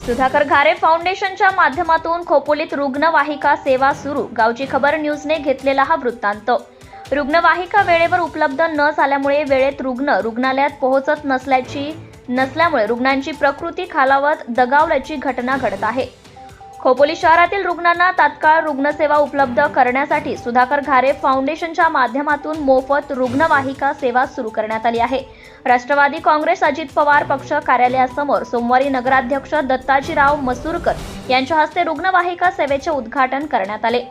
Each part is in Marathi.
सुधाकर घारे फाउंडेशनच्या माध्यमातून खोपोलीत रुग्णवाहिका सेवा सुरू. गावची खबर न्यूजने घेतलेला हा वृत्तांत. रुग्णवाहिका वेळेवर उपलब्ध न झाल्यामुळे वेळेत रुग्ण रुग्णालयात पोहोचत नसल्याची नसल्यामुळे रुग्णांची प्रकृती खालावत दगावल्याची घटना घडत आहे. खोपोली शहरातील रुग्णांना तात्काळ रुग्णसेवा उपलब्ध करण्यासाठी सुधाकर घारे फाउंडेशनच्या माध्यमातून मोफत रुग्णवाहिका सेवा सुरू करण्यात आली आहे. राष्ट्रवादी काँग्रेस अजित पवार पक्ष कार्यालयासमोर सोमवारी नगराध्यक्ष दत्ताजीराव मसूरकर यांच्या हस्ते रुग्णवाहिका सेवेचे उद्घाटन करण्यात आले.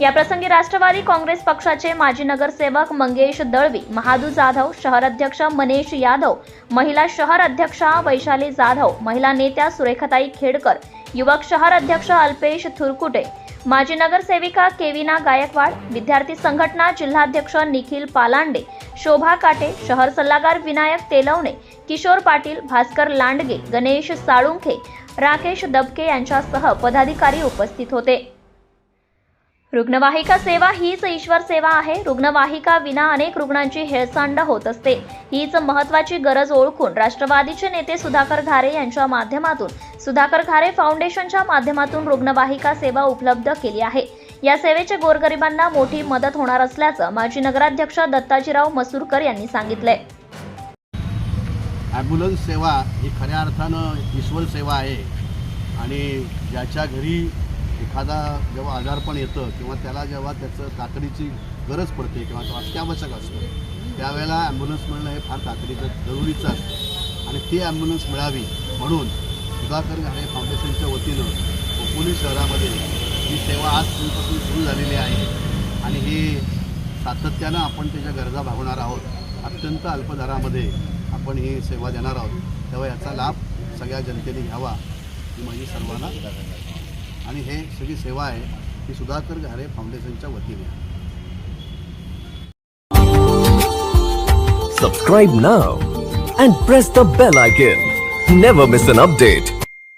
याप्रसंगी राष्ट्रवादी काँग्रेस पक्षाचे माजी नगरसेवक मंगेश दळवी महादू जाधव शहर अध्यक्ष मनेश यादव महिला शहर अध्यक्षा वैशाली जाधव महिला नेत्या सुरेखाताई खेडकर युवक शहर अध्यक्ष अल्पेश थुरकुटे माजी नगरसेविका केविना गायकवाड विद्यार्थी संघटना जिल्हाध्यक्ष निखिल पालांडे शोभा काटे शहर सल्लागार विनायक तेलवणे किशोर पाटील भास्कर लांडगे गणेश साळुंखे राकेश दबके यांच्यासह पदाधिकारी उपस्थित होते. रुग्णवाहिका सेवा हीच ईश्वर सेवा आहे. रुग्णवाहिका विना अनेक रुग्णांची हेळसांड होत असते. हीच महत्वाची गरज ओळखून राष्ट्रवादीचे नेते सुधाकर घारे यांच्या माध्यमातून सुधाकर घारे फाउंडेशनच्या माध्यमातून रुग्णवाहिका सेवा उपलब्ध केली आहे. या सेवेचे गोरगरिबांना मोठी मदत होणार असल्याचं माजी नगराध्यक्ष दत्ताजीराव मसूरकर यांनी सांगितलंय. ॲम्ब्युलन्स सेवा ही खऱ्या अर्थानं ईश्वर सेवा आहे. आणि ज्याच्या घरी एखादा जेव्हा आजारपण येतं किंवा त्याला जेव्हा त्याचं तातडीची गरज पडते किंवा तो अत्यावश्यक असतं त्यावेळेला ॲम्ब्युलन्स मिळणं हे फार तातडीचं जरुरीचं असतं. आणि ती ॲम्ब्युलन्स मिळावी म्हणून सुधाकर घाणे फाउंडेशनच्या वतीनं खोपोली शहरामध्ये ही सेवा आज दिवसापासून सुरू झालेली आहे. आणि ही सातत्यानं आपण त्याच्या गरजा भागवणार आहोत. अत्यंत अल्प दरामध्ये आपण ही सेवा देणार आहोत. तेव्हा याचा लाभ सगळ्या जनतेने घ्यावा ही माझी सर्वांना आणि हे सगळी सेवा आहे ती सुधाकर घारे फाउंडेशनच्या वतीने. सबस्क्राईब ना and press the bell icon never miss an update